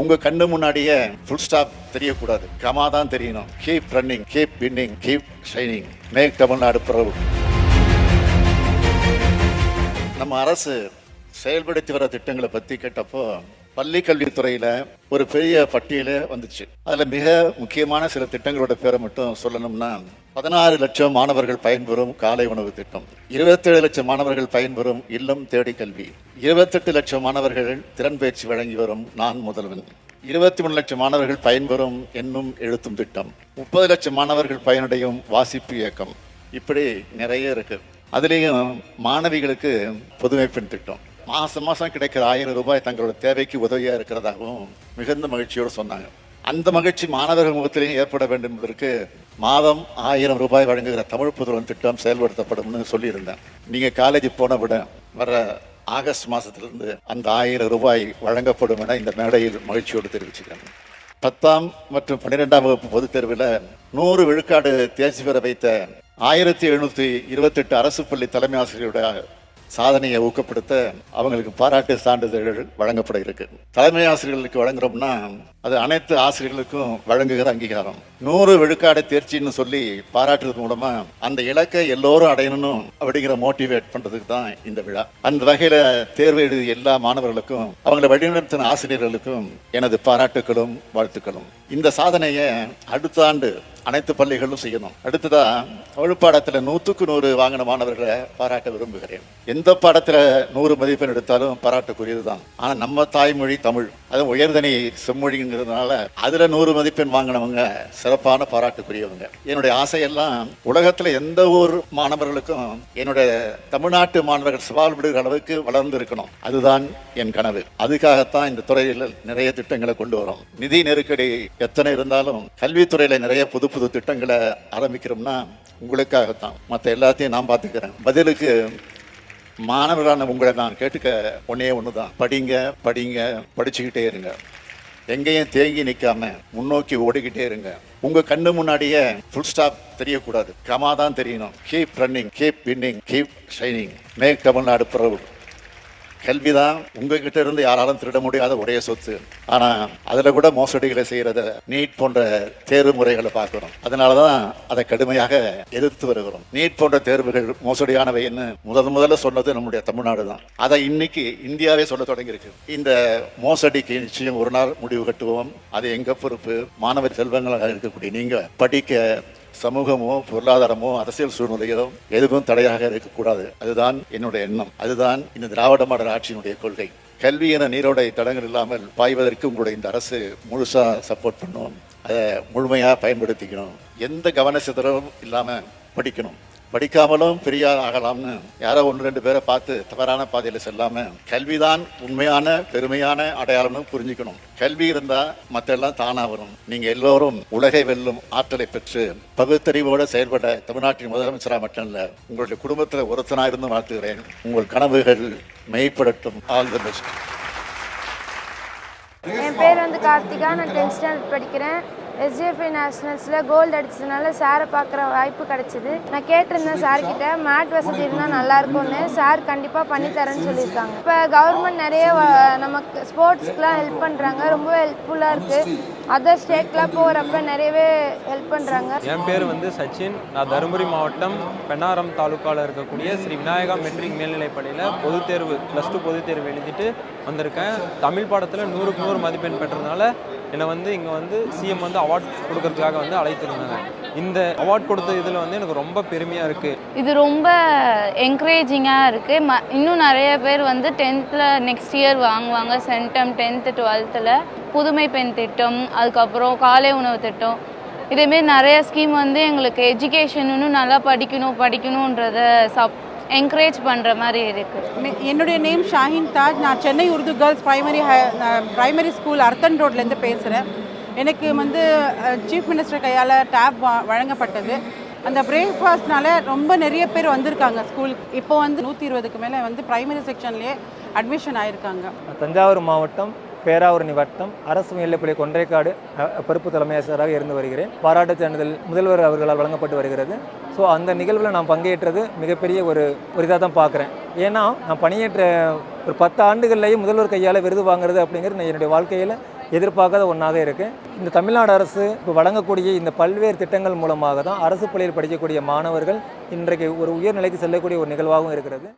உங்க கண்ணு முன்னாடியே ஃபுல் ஸ்டாப் தெரியக்கூடாது. கமா தான் தெரியணும். Keep running keep winning keep shining make Tamil Nadu பிரபு நம்ம அரசு செயல்படுத்தி வர திட்டங்களை பற்றி கேட்டப்போ பள்ளி கல்வித்துறையில் ஒரு பெரிய பட்டியல வந்துச்சு. அதில் மிக முக்கியமான சில திட்டங்களோட பேரை மட்டும் சொல்லணும்னா பதினாறு லட்சம் மாணவர்கள் பயன்பெறும் காலை உணவு திட்டம் இருபத்தேழு லட்சம் மாணவர்கள் பயன்பெறும் இல்லம் தேடி கல்வி இருபத்தெட்டு லட்சம் மாணவர்கள் திறன் பயிற்சி வழங்கி வரும் நான் முதல்வன் இருபத்தி மூணு லட்சம் மாணவர்கள் பயன்பெறும் என்னும் எழுத்தும் திட்டம் முப்பது லட்சம் மாணவர்கள் பயனடையும் வாசிப்பு இயக்கம். இப்படி நிறைய இருக்கு. அதுலேயும் மாணவிகளுக்கு புதுமைப்பெண் திட்டம். மாதம் மாதம் கிடைக்கிற ஆயிரம் ரூபாய் தங்களோட தேவைக்கு உதவியாக இருக்கிறதாகவும் மிகுந்த மகிழ்ச்சியோடு சொன்னாங்க. அந்த மகிழ்ச்சி மாணவர்கள் முகத்திலையும் ஏற்பட வேண்டும் என்பதற்கு மாதம் ஆயிரம் ரூபாய் வழங்குகிற தமிழ் புதுவன் திட்டம் செயல்படுத்தப்படும்னு சொல்லியிருந்தேன். நீங்கள் காலேஜ் போன விட வர ஆகஸ்ட் மாதத்திலிருந்து அந்த ஆயிரம் ரூபாய் வழங்கப்படும் என இந்த மேடையில் மகிழ்ச்சியோடு தெரிவிச்சுக்கிறேன். பத்தாம் மற்றும் பன்னிரெண்டாம் வகுப்பு பொதுத் தேர்வில் நூறு விழுக்காடு தேர்ச்சி பெற வைத்த ஆயிரத்தி எழுநூற்றி இருபத்தெட்டு அரசு பள்ளி தலைமை ஆசிரியருடைய சாதனையை ஊக்கப்படுத்த அவங்களுக்கு பாராட்டு சான்றிதழ்கள் வழங்கப்பட இருக்கு. தலைமை ஆசிரியர்களுக்கு வழங்குறோம்னா அது அனைத்து ஆசிரியர்களுக்கும் வழங்குகிற அங்கீகாரம். நூறு விழுக்காடு தேர்ச்சின்னு சொல்லி பாராட்டுறது மூலமா அந்த இலக்கை எல்லோரும் அடையணும் அப்படிங்கிற மோட்டிவேட் பண்றதுக்கு தான் இந்த விழா. அந்த வகையில தேர்வு எழுதிய எல்லா மாணவர்களுக்கும் அவங்களை வழிநடத்தின ஆசிரியர்களுக்கும் எனது பாராட்டுகளும் வாழ்த்துக்களும். இந்த சாதனையை அடுத்த ஆண்டு அனைத்து பள்ளிகளும் செய்யணும். அடுத்ததான் தமிழ் பாடத்தில் நூற்றுக்கு நூறு வாங்கின மாணவர்களை பாராட்ட விரும்புகிறேன். எந்த பாடத்தில் நூறு மதிப்பெண் எடுத்தாலும் பாராட்டுக்குரியது தான் ஆனால் நம்ம தாய்மொழி தமிழ். அது உயர்தனி செம்மொழிங்கிறதுனால அதில் நூறு மதிப்பெண் வாங்கினவங்க சிறப்பான பாராட்டுக்குரியவங்க. என்னுடைய ஆசையெல்லாம் உலகத்தில் எந்த ஒரு மாணவர்களுக்கும் என்னுடைய தமிழ்நாட்டு மாணவர்கள் சவால் விடுகிற அளவுக்கு வளர்ந்து இருக்கணும் அதுதான் என் கனவு. அதுக்காகத்தான் இந்த துறையில் நிறைய திட்டங்களை கொண்டு வரோம். நிதி நெருக்கடி எத்தனை இருந்தாலும் கல்வித்துறையில் நிறைய புது புது திட்டங்களை ஆரம்பிக்கிறோம்னா உங்களுக்காகத்தான். மற்ற எல்லாத்தையும் நான் பார்த்துக்கிறேன். பதிலுக்கு மாணவரான உங்களை நான் கேட்டுக்க ஒன்றே ஒன்று தான் படிங்க படிங்க படிச்சுக்கிட்டே இருங்க. எங்கேயும் தேங்கி நிற்காம முன்னோக்கி ஓடிக்கிட்டே இருங்க. உங்கள் கண்ணு முன்னாடியே ஃபுல் ஸ்டாப் தெரியக்கூடாது. கமா தான் தெரியணும். Keep running keep winning keep shining make Tamil Nadu proud கல்வி தான் உங்ககிட்ட இருந்து யாராலும் திருட முடியாத ஒரே சொத்து. ஆனா அதுல கூட மோசடிகளை செய்யறத நீட் போன்ற தேர்வு முறைகளை பார்க்கிறோம். அதனாலதான் அதை கடுமையாக எதிர்த்து வருகிறோம். நீட் போன்ற தேர்வுகள் மோசடியானவைன்னு முதல் முதல்ல சொன்னது நம்முடைய தமிழ்நாடு தான் அதை இன்னைக்கு இந்தியாவே சொல்ல தொடங்கியிருக்கு. இந்த மோசடிக்கு நிச்சயம் ஒரு நாள் முடிவு கட்டுவோம். அது எங்க பொறுப்பு? மாணவர் செல்வங்களாக இருக்கக்கூடிய நீங்க படிக்க சமூகமோ பொருளாதாரமோ அரசியல் சூழ்நிலையோ எதுவும் தடையாக இருக்கக்கூடாது. அதுதான் என்னுடைய எண்ணம். அதுதான் இந்த திராவிட மாடல் ஆட்சியினுடைய கொள்கை. கல்வி என நீரோடை தடங்கள் இல்லாமல் பாய்வதற்கு உங்களுடைய இந்த அரசு முழுசாக சப்போர்ட் பண்ணும். அதை முழுமையாக பயன்படுத்திக்கணும். எந்த கவன சிதறவும் இல்லாமல் படிக்கணும். படிக்காமலும் பெரிய ஆகலாம்னு யாரோ ஒன்று ரெண்டு பேரை பார்த்து தவறான பாதையில் செல்லாம கல்விதான் உண்மையான பெருமையான அடையாளம்னு புரிஞ்சுக்கணும். கல்வி இருந்தா மற்ற எல்லாம் தானா வரும். நீங்க எல்லோரும் உலகை வெல்லும் ஆற்றலை பெற்று பகுத்தறிவோடு செயல்பட தமிழ்நாட்டின் முதலமைச்சரா மட்டும் இல்ல உங்களுடைய குடும்பத்தில் ஒருத்தனா இருந்து வாழ்த்துகிறேன். உங்கள் கனவுகள் மெய்ப்படட்டும். ஆல் தி பெஸ்ட் என் பேர் வந்து கார்த்திகா. நான் டென்த் ஸ்டாண்டர்ட் படிக்கிறேன். எஸ்ஜிஎஃப்ஐ நேஷனல்ஸில் கோல்டு அடித்ததுனால சாரை பார்க்குற வாய்ப்பு கிடச்சிது. நான் கேட்டிருந்தேன் சார்கிட்ட மேட் வசதி இருந்தால் நல்லா இருக்கும்னு. சார் கண்டிப்பாக பண்ணித்தரேன்னு சொல்லியிருக்காங்க. இப்போ கவர்மெண்ட் நிறைய நமக்கு ஸ்போர்ட்ஸ்க்குலாம் ஹெல்ப் பண்ணுறாங்க ரொம்ப ஹெல்ப்ஃபுல்லாக இருக்குது அதர் ஸ்டேட்லாம் போகிறப்ப நிறையவே ஹெல்ப் பண்ணுறாங்க என் பேர் வந்து சச்சின். நான் தருமபுரி மாவட்டம் பெண்ணாரம் தாலுக்காவில் இருக்கக்கூடிய ஸ்ரீ விநாயகா மெட்ரிக் மேல்நிலைப்பள்ளியில் பொதுத் தேர்வு ப்ளஸ் டூ பொதுத் தேர்வு எழுதிட்டு வந்திருக்கேன். தமிழ் பாடத்தில் நூறுக்கு நூறு மதிப்பெண் பெற்றதுனால என்னை வந்து இங்கே வந்து சிஎம் வந்து அவார்ட் கொடுக்கறதுக்காக வந்து அழைத்திருந்தாங்க. இந்த அவார்ட் கொடுத்த இதில் வந்து எனக்கு ரொம்ப பெருமையாக இருக்குது இது ரொம்ப என்கரேஜிங்காக இருக்குது ம இன்னும் நிறைய பேர் வந்து டென்த்தில் நெக்ஸ்ட் இயர் வாங்குவாங்க. சென்டம் டென்த்து டுவெல்த்தில் புதுமை பெண் திட்டம் அதுக்கப்புறம் காலை உணவு திட்டம். இதேமாரி நிறைய ஸ்கீம் வந்து எங்களுக்கு எஜுகேஷன் இன்னும் நல்லா படிக்கணும் படிக்கணுன்றத சப் என்கரேஜ் பண்ணுற மாதிரி இருக்குது என்னுடைய நேம் ஷாஹின் தாஜ். நான் Chennai Urdu girls primary primary school அர்த்தன் ரோட்லேருந்து பேசுகிறேன் எனக்கு வந்து சீஃப் மினிஸ்டர் கையால் டேப் வழங்கப்பட்டது. அந்த பிரேக்ஃபாஸ்ட்னால ரொம்ப நிறைய பேர் வந்திருக்காங்க ஸ்கூலுக்கு இப்போ வந்து நூற்றி இருபதுக்கு மேலே வந்து பிரைமரி செக்ஷன்லேயே அட்மிஷன் ஆயிருக்காங்க. தஞ்சாவூர் மாவட்டம் பேராவூர் வட்டம் அரசு மேல்நிலைப்பள்ளி கொன்றைக்காடு பொறுப்பு தலைமை இருந்து வருகிறேன். பாராட்டு சான்றிதழ் முதல்வர் அவர்களால் வழங்கப்பட்டு வருகிறது. ஸோ அந்த நிகழ்வில் நான் பங்கேற்றது மிகப்பெரிய ஒரு ஒரு இதாக தான் பார்க்குறேன். ஏன்னா நான் பணியேற்ற ஒரு பத்து ஆண்டுகள்லேயே முதல்வர் கையால் விருது வாங்குறது அப்படிங்கிறது நான் என்னுடைய வாழ்க்கையில் எதிர்பார்க்காத ஒன்றாக இருக்குது இந்த தமிழ்நாடு அரசு இப்போ வழங்கக்கூடிய இந்த பல்வேறு திட்டங்கள் மூலமாக தான் அரசு பள்ளியில் படிக்கக்கூடிய மாணவர்கள் இன்றைக்கு ஒரு உயர்நிலைக்கு செல்லக்கூடிய ஒரு நிகழ்வாகவும் இருக்கிறது.